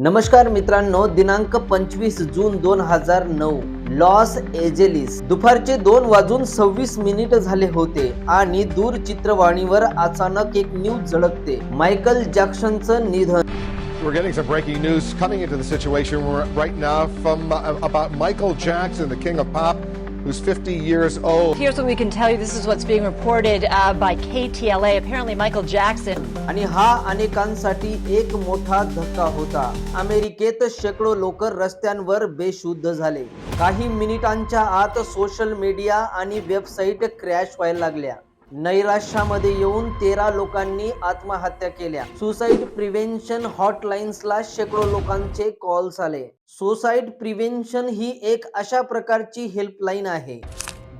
नमस्कार मित्रांनो दिनांक पंचवीस जून दोन हजार नऊ लॉस एजेलिस दुपारचे दोन वाजून सव्वीस मिनिट झाले होते आणि दूरचित्रवाणीवर अचानक एक न्यूज झळकते मायकल जॅक्सनचं निधन We're getting some breaking news coming into the situation we're right now from uh, about Michael Jackson, the king of pop, who's 50 years old. Here's what we can tell you. This is what's being reported uh, by KTLA. Apparently, Michael Jackson आणि हा अनेकांसाठी एक मोठा धक्का होता अमेरिकेत शेकडो लोक रस्त्यांवर बेशुद्ध झाले काही मिनिटांच्या आत सोशल मीडिया आणि वेबसाईट क्रॅश व्हायला लागल्या नैराश्यामध्ये येऊन तेरा लोकांनी आत्महत्या केल्या. सुसाईड प्रिव्हेन्शन हॉटलाईन्सला शेकडो लोकांचे कॉल्स आले. सुसाईड प्रिव्हेन्शन ही एक अशा प्रकारची हेल्पलाईन आहे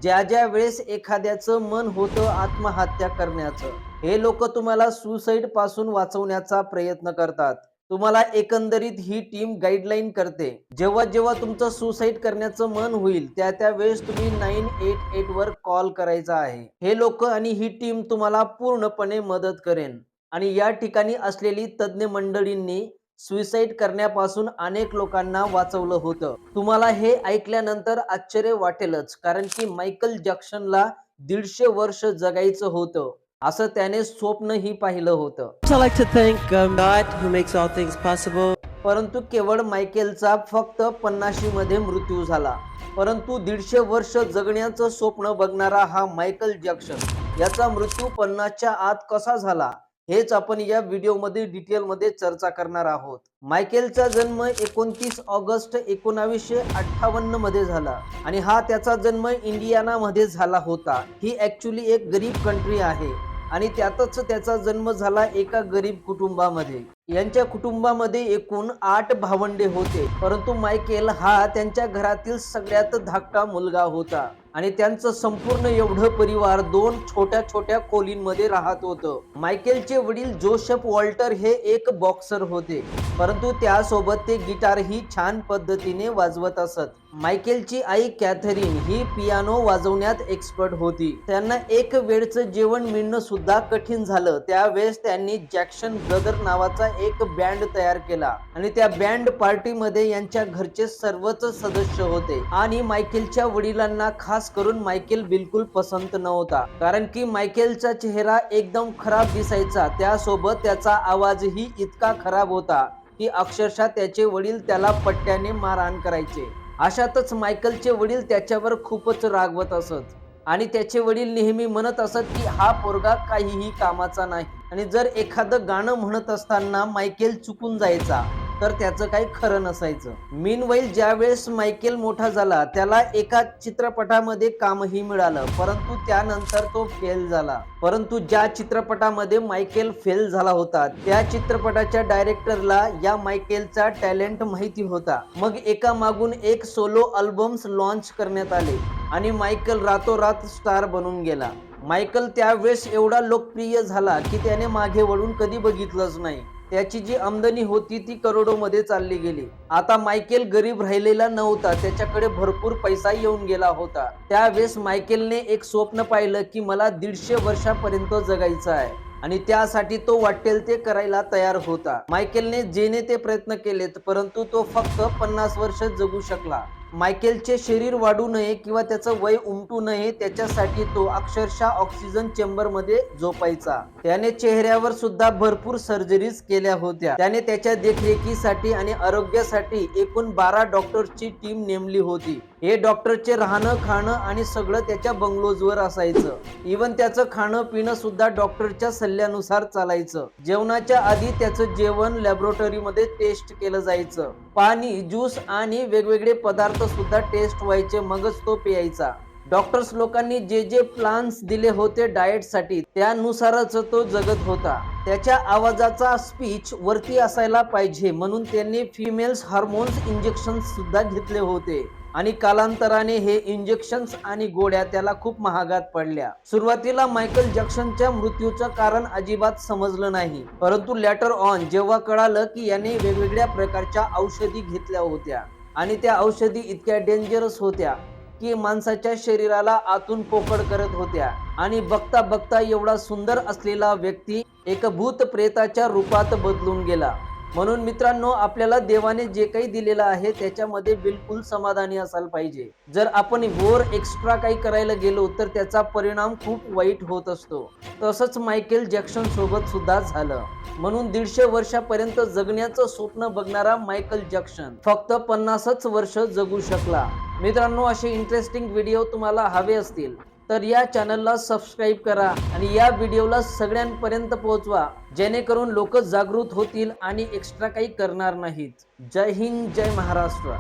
ज्या ज्या वेळेस एखाद्याचं मन होतं आत्महत्या करण्याचं. हे लोक तुम्हाला सुसाईडपासून वाचवण्याचा प्रयत्न करतात. तुम्हाला एकंदरीत ही टीम गाईडलाईन करते. जेव्हा जेव्हा तुमचं सुसाईड करण्याचं मन होईल त्या त्या वेळेस तुम्ही नाईन एट एट वर कॉल करायचा आहे. हे लोक आणि ही टीम तुम्हाला पूर्णपणे मदत करेन. आणि या ठिकाणी असलेली तज्ज्ञ मंडळींनी सुसाईड करण्यापासून अनेक लोकांना वाचवलं होतं. तुम्हाला हे ऐकल्यानंतर आश्चर्य वाटेलच कारण की मायकल जॅक्सनला दीडशे वर्ष जगायचं होतं. असं त्याने स्वप्नही पाहिलं होतं. Um. परंतु केवळ मायकेलचा फक्त पन्नाशी मध्ये मृत्यू झाला. परंतु दीडशे वर्ष जगण्याचं स्वप्न बघणारा हा मायकल जॅक्सन याचा मृत्यू पन्नासच्या आत कसा झाला हेच आपण या व्हिडिओमध्ये डिटेलमध्ये चर्चा करणार आहोत. मायकेलचा जन्म एकोणतीस ऑगस्ट एकोणावीसशे अठ्ठावन्नमध्ये झाला आणि हा त्याचा जन्म इंडियाना मध्ये झाला होता. ही ऍक्च्युली एक गरीब कंट्री आहे. आणि त्यातच त्याचा जन्म झाला एका गरीब कुटुंबामध्ये. यांच्या कुटुंबामध्ये एकूण आठ भावंडे होते. परंतु मायकेल हा त्यांच्या घरातील सगळ्यात धाकटा मुलगा होता आणि त्यांचं संपूर्ण एवढं परिवार दोन छोट्या छोट्या खोलींमध्ये राहत होतं. मायकेलचे वडील जोसेफ वॉल्टर हे एक बॉक्सर होते परंतु त्यासोबत ते गिटारही छान पद्धतीने वाजवत असत. मायकेलची आई कॅथरीन ही पियानो वाजवण्यात एक्सपर्ट होती. त्यांना एक वेळचं जेवण मिळणं सुद्धा कठीण झालं. त्यावेळेस त्यांनी जॅक्शन ब्रदर नावाचा एक बँड तयार केला आणि त्या बँड पार्टीमध्ये यांच्या घरचे सर्वच सदस्य होते. आणि मायकेलच्या वडिलांना खास करून मायकेल बिलकुल पसंत नव्हता. कारण की मायकेलचा चेहरा एकदम खराब दिसायचा. त्यासोबत त्याचा आवाजही इतका खराब होता की अक्षरशः त्याचे वडील त्याला पट्ट्याने मारहाण करायचे. अशातच मायकलचे वडील त्याच्यावर खूपच रागवत असत. आणि त्याचे वडील नेहमी म्हणत असत की हा पोरगा काहीही कामाचा नाही. आणि जर एखादं गाणं म्हणत असताना मायकेल चुकून जायचा तर त्याचं काही खरं नसायचं. मीन वाईल ज्या वेळेस मायकेल मोठा झाला त्याला एका चित्रपटामध्ये कामही मिळालं परंतु त्यानंतर तो फेल झाला. परंतु ज्या चित्रपटामध्ये मायकेल फेल झाला होता त्या चित्रपटाच्या डायरेक्टरला या मायकेलचा टॅलेंट माहिती होता. मग एका मागून एक सोलो अल्बम्स लॉन्च करण्यात आले आणि मायकेल रातोरात स्टार बनून गेला. मायकल त्यावेळेस एवढा लोकप्रिय झाला की त्याने मागे वळून कधी बघितलंच नाही. त्याची जी आमदनी होती ती करोडोमध्ये चालली गेली. आता मायकेल गरीब राहिलेला नव्हता त्याच्याकडे भरपूर पैसा येऊन गेला होता. त्यावेळेस मायकेलने एक स्वप्न पाहिलं की मला दीडशे वर्षापर्यंत जगायचं आहे आणि त्यासाठी तो वाटेल ते करायला तयार होता. मायकेलने जेने ते प्रयत्न केलेत परंतु तो फक्त पन्नास वर्ष जगू शकला. मायकेलचे शरीर वाढू नये किंवा त्याचं वय उमटू नये त्याच्यासाठी तो अक्षरशः ऑक्सिजन चेंबरमध्ये झोपायचा. त्याने चेहऱ्यावर सुद्धा भरपूर सर्जरीज केल्या होत्या. त्याने त्याच्या देखरेखीसाठी आणि आरोग्यासाठी एकूण बारा डॉक्टर्सची टीम नेमली होती. हे डॉक्टरचे राहणं खाणं आणि सगळं त्याच्या बंगलोजवर असायचं. इवन त्याचं खाणं पिणं सुद्धा डॉक्टरच्या सल्ल्यानुसार चालायचं. जेवणाच्या आधी त्याचं जेवण लॅबोरेटरीमध्ये टेस्ट केलं जायचं. पाणी ज्यूस आणि वेगवेगळे पदार्थ सुद्धा टेस्ट व्हायचे मगच तो प्यायचा. डॉक्टर्स लोकांनी जे जे प्लान्स दिले होते डाएटसाठी त्यानुसारच तो जगत होता. त्याच्या आवाजाचा स्पीच वरती असायला पाहिजे म्हणून त्यांनी फिमेल्स हार्मोन्स इंजेक्शन सुद्धा घेतले होते. आणि कालांतराने हे इंजेक्शन्स आणि गोळ्या त्याला खूप महागात पडल्या. सुरुवातीला मायकल जॅक्सनच्या मृत्यूचं कारण अजिबात समजलं नाही. परंतु लॅटर ऑन जेव्हा कळालं की याने वेगवेगळ्या प्रकारच्या औषधी घेतल्या होत्या आणि त्या औषधी इतक्या डेंजरस होत्या की माणसाच्या शरीराला आतून पोकळ करत होत्या. आणि बघता बघता एवढा सुंदर असलेला व्यक्ती एक भूत प्रेताच्या रूपात बदलून गेला. म्हणून मित्रांनो आपल्याला देवाने जे काही दिलेलं आहे त्याच्यामध्ये बिलकुल समाधानी असायला पाहिजे. जर आपण वर एक्स्ट्रा काही करायला गेलो तर त्याचा परिणाम खूप वाईट होत असतो. तसंच मायकेल जॅक्सन सोबत सुद्धा झालं. म्हणून दीडशे वर्षापर्यंत जगण्याचं स्वप्न बघणारा मायकल जॅक्सन फक्त पन्नासच वर्ष जगू शकला. मित्रांनो असे इंटरेस्टिंग व्हिडिओ तुम्हाला हवे असतील. तर या चॅनलला सबस्क्राईब करा आणि या व्हिडिओला सगळ्यांपर्यंत पोहोचवा. जेणेकरून लोक जागृत होतील आणि एक्स्ट्रा काही करणार नाहीत. जय हिंद जय महाराष्ट्र.